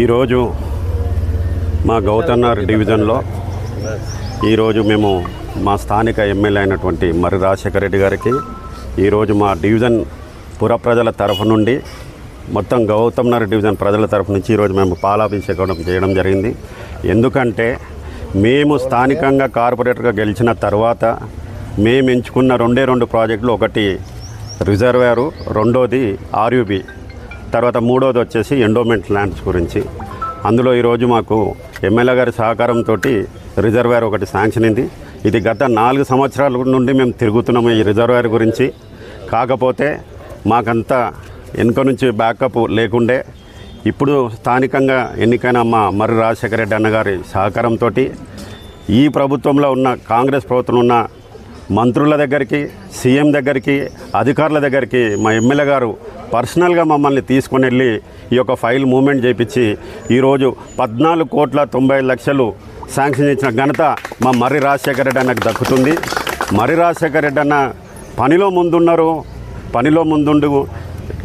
ఈరోజు మా గౌతన్నర్ డివిజన్లో ఈరోజు మేము మా స్థానిక ఎమ్మెల్యే అయినటువంటి మర్రి రాజశేఖర రెడ్డి గారికి ఈరోజు మా డివిజన్ పుర ప్రజల తరఫు నుండి మొత్తం గౌతమ్నగర్ డివిజన్ ప్రజల తరఫు నుంచి ఈరోజు మేము పాలాభిషేకం చేయడం జరిగింది. ఎందుకంటే మేము స్థానికంగా కార్పొరేటర్గా గెలిచిన తర్వాత మేము ఎంచుకున్న రెండే రెండు ప్రాజెక్టులు ఒకటి రిజర్వేరు రెండోది ఆర్యుబి. తర్వాత మూడోది వచ్చేసి ఎండోమెంట్ ల్యాండ్స్ గురించి. అందులో ఈరోజు మాకు ఎమ్మెల్యే గారి సహకారంతో రిజర్వేర్ ఒకటి శాంక్షన్ అయింది. ఇది గత నాలుగు సంవత్సరాల నుండి మేము తిరుగుతున్నాము ఈ రిజర్వేర్ గురించి. కాకపోతే మాకంతా వెనుక నుంచి బ్యాకప్ లేకుండే ఇప్పుడు స్థానికంగా ఎన్నికైన మా మర్రి రాజశేఖర రెడ్డి అన్నగారి సహకారంతో ఈ ప్రభుత్వంలో ఉన్న కాంగ్రెస్ ప్రభుత్వంలో ఉన్న మంత్రుల దగ్గరికి సీఎం దగ్గరికి అధికారుల దగ్గరికి మా ఎమ్మెల్యే గారు పర్సనల్గా మమ్మల్ని తీసుకుని వెళ్ళి ఈ యొక్క ఫైల్ మూమెంట్ చేయించి ఈరోజు పద్నాలుగు కోట్ల తొంభై లక్షలు శాంక్షన్ ఇచ్చిన ఘనత మా మర్రి రాజశేఖర రెడ్డి అన్నకు దక్కుతుంది. మర్రి రాజశేఖర రెడ్డి అన్న పనిలో ముందున్నారు. పనిలో ముందుండు.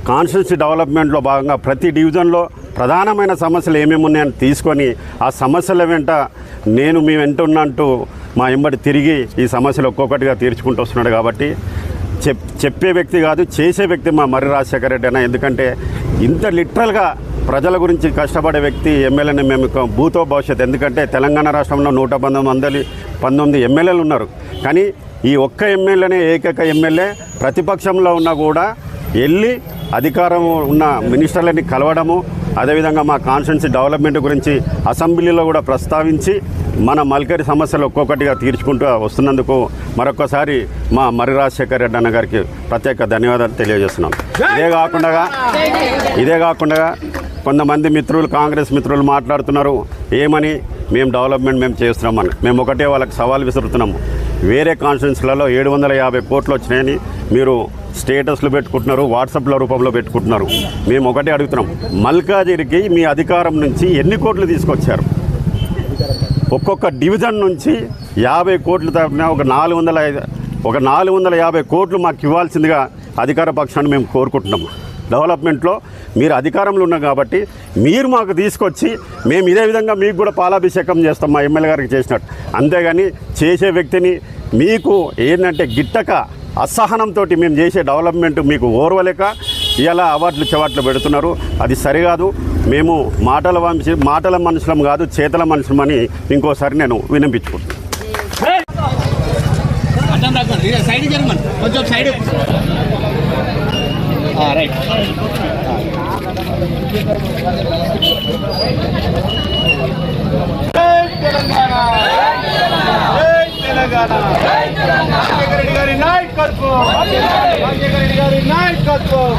కాన్స్టిట్యూన్సీ డెవలప్మెంట్లో భాగంగా ప్రతి డివిజన్లో ప్రధానమైన సమస్యలు ఏమేమి ఉన్నాయని తీసుకొని ఆ సమస్యల వెంట నేను మీ వెంట ఉన్నట్టు మా ఎంబడి తిరిగి ఈ సమస్యలు ఒక్కొక్కటిగా తీర్చుకుంటూ వస్తున్నాడు కాబట్టి చెప్ చెప్పే వ్యక్తి కాదు చేసే వ్యక్తి మా మర్రి రాజశేఖర రెడ్డి అన్న. ఎందుకంటే ఇంత లిటరల్గా ప్రజల గురించి కష్టపడే వ్యక్తి ఎమ్మెల్యేని మేము భూతో భవిష్యత్. ఎందుకంటే తెలంగాణ రాష్ట్రంలో నూట పంతొమ్మిది వందల పంతొమ్మిది ఎమ్మెల్యేలు ఉన్నారు. కానీ ఈ ఒక్క ఎమ్మెల్యేనే ఏకైక ఎమ్మెల్యే ప్రతిపక్షంలో ఉన్నా కూడా వెళ్ళి అధికారం ఉన్న మినిస్టర్లని కలవడము అదేవిధంగా మా కాన్స్టిట్యున్సీ డెవలప్మెంట్ గురించి అసెంబ్లీలో కూడా ప్రస్తావించి మన మల్కరి సమస్యలు ఒక్కొక్కటిగా తీర్చుకుంటూ వస్తున్నందుకు మరొకసారి మా మర్రి రాజశేఖర్ రెడ్డి అన్న గారికి ప్రత్యేక ధన్యవాదాలు తెలియజేస్తున్నాం. ఇదే కాకుండా ఇదే కాకుండా కొంతమంది మిత్రులు కాంగ్రెస్ మిత్రులు మాట్లాడుతున్నారు. ఏమని? మేము డెవలప్మెంట్ మేము చేస్తున్నామని. మేము ఒకటే వాళ్ళకి సవాల్ విసురుతున్నాము. వేరే కాన్స్టిట్యున్సీలలో ఏడు వందల యాభై కోట్లు వచ్చినాయని మీరు స్టేటస్లు పెట్టుకుంటున్నారు వాట్సాప్ల రూపంలో పెట్టుకుంటున్నారు. మేము ఒకటే అడుగుతున్నాం. మల్కాజిరికి మీ అధికారం నుంచి ఎన్ని కోట్లు తీసుకొచ్చారు? ఒక్కొక్క డివిజన్ నుంచి యాభై కోట్ల తరఫున ఒక నాలుగు వందల ఐదు- ఒక నాలుగు వందల యాభై కోట్లు మాకు ఇవ్వాల్సిందిగా అధికార పక్షాన్ని మేము కోరుకుంటున్నాము. డెవలప్మెంట్లో మీరు అధికారంలో ఉన్నారు కాబట్టి మీరు మాకు తీసుకొచ్చి మేము ఇదే విధంగా మీకు కూడా పాలాభిషేకం చేస్తాం మా ఎమ్మెల్యే గారికి చేసినట్టు. అంతేగాని చేసే వ్యక్తిని మీకు ఏంటంటే గిట్టక అసహనంతో మేము చేసే డెవలప్మెంట్ మీకు ఓర్వలేక ఇలా అవార్డులు చెవాట్లు పెడుతున్నారు. అది సరికాదు. మేము మాటల వంశ మాటల మనుషులం కాదు చేతల మనుషులమని ఇంకోసారి నేను వినిపించుకుంటున్నాను గారి నాయకత్వం గారి నాయకత్వం